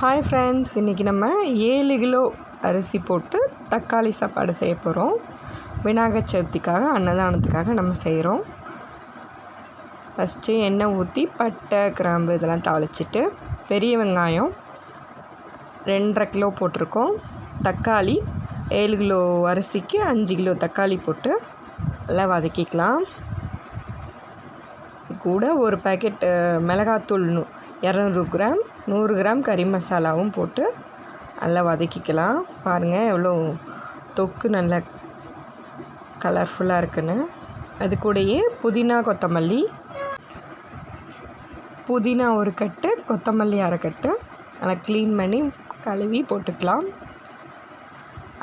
Hi friends இன்றைக்கி நம்ம ஏழு கிலோ அரிசி போட்டு தக்காளி சாப்பாடு செய்ய போகிறோம் விநாயகர் சதுர்த்திக்காக அன்னதானத்துக்காக நம்ம செய்கிறோம் ஃபஸ்ட்டு எண்ணெய் ஊற்றி பட்டை கிராம்பு இதெல்லாம் தாளிச்சிட்டு பெரிய வெங்காயம் ரெண்டரை கிலோ போட்டிருக்கோம். தக்காளி ஏழு கிலோ அரிசிக்கு அஞ்சு கிலோ தக்காளி போட்டு நல்லா வதக்கிக்கலாம். கூட ஒரு பேக்கெட் மிளகாத்தூள் இரநூறு கிராம் நூறு கிராம் கறி மசாலாவும் போட்டு நல்லா வதக்கிக்கலாம். பாருங்கள் எவ்வளோ தொக்கு நல்லா கலர்ஃபுல்லாக இருக்குன்னு. அது கூடயே புதினா கொத்தமல்லி. புதினா ஒரு கட்டு கொத்தமல்லி அரை கட்டு. நல்லா க்ளீன் பண்ணி கழுவி போட்டுக்கலாம்.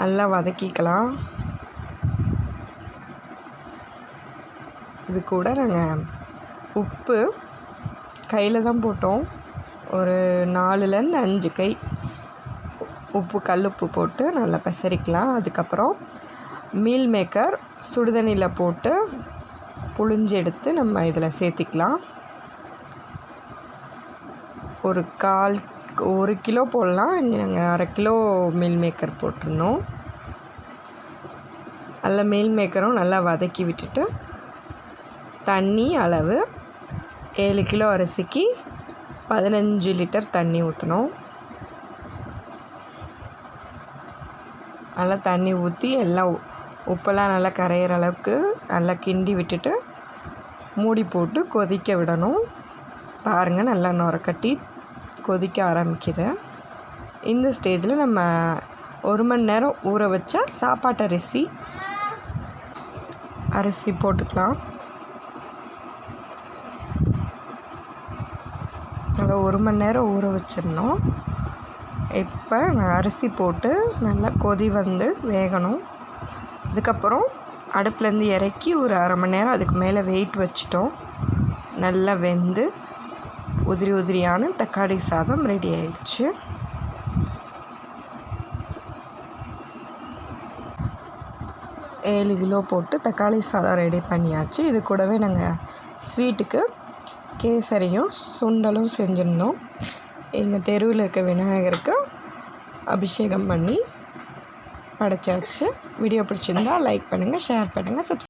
நல்லா வதக்கிக்கலாம். இது கூட நாங்கள் உப்பு கையில் தான் போட்டோம். ஒரு நாலுலேருந்து அஞ்சு கை. உப்பு கல் உப்பு போட்டு நல்லா பெசரிக்கலாம். அதுக்கப்புறம் மீல் மேக்கர் சுடுதண்ணியில் போட்டு புழிஞ்சு எடுத்து நம்ம இதில் சேர்த்திக்கலாம். ஒரு கால் ஒரு கிலோ போடலாம். நாங்கள் அரை கிலோ மீல் மேக்கர் போட்டிருந்தோம். நல்ல மீல் மேக்கரும் நல்லா வதக்கி விட்டுட்டு தண்ணி அளவு ஏழு கிலோ அரிசிக்கு பதினஞ்சு லிட்டர் தண்ணி ஊற்றணும் நல்லா தண்ணி ஊற்றி எல்லாம் உப்பெல்லாம் நல்லா கரையிற அளவுக்கு நல்லா கிண்டி விட்டுட்டு மூடி போட்டு கொதிக்க விடணும். பாருங்கள் நல்லா நுரக்கட்டி கொதிக்க ஆரம்பிக்குது. இந்த ஸ்டேஜில் நம்ம ஒரு மணி நேரம் ஊற வச்சா சாப்பாட்டு அரிசி அரிசி போட்டுக்கலாம். நல்லா ஒரு மணி நேரம் ஊற வச்சிடணும். இப்போ அரிசி போட்டு நல்லா கொதி வந்து வேகணும். அதுக்கப்புறம் அடுப்புலேருந்து இறக்கி ஒரு அரை மணி நேரம் அதுக்கு மேலே வெயிட் வச்சிட்டோம். நல்லா வெந்து உதிரி உதிரியான தக்காளி சாதம் ரெடி ஆயிடுச்சு. ஏழு கிலோ போட்டு தக்காளி சாதம் ரெடி பண்ணியாச்சு. இது கூடவே நாங்கள் ஸ்வீட்டுக்கு கேசரியும் சுண்டலும் செஞ்சிருந்தோம். எங்கள் தெருவில் இருக்க விநாயகருக்கு அபிஷேகம் பண்ணி படைச்சாச்சு. வீடியோ பிடிச்சிருந்தா லைக் பண்ணுங்கள் ஷேர் பண்ணுங்கள் சப்ஸ்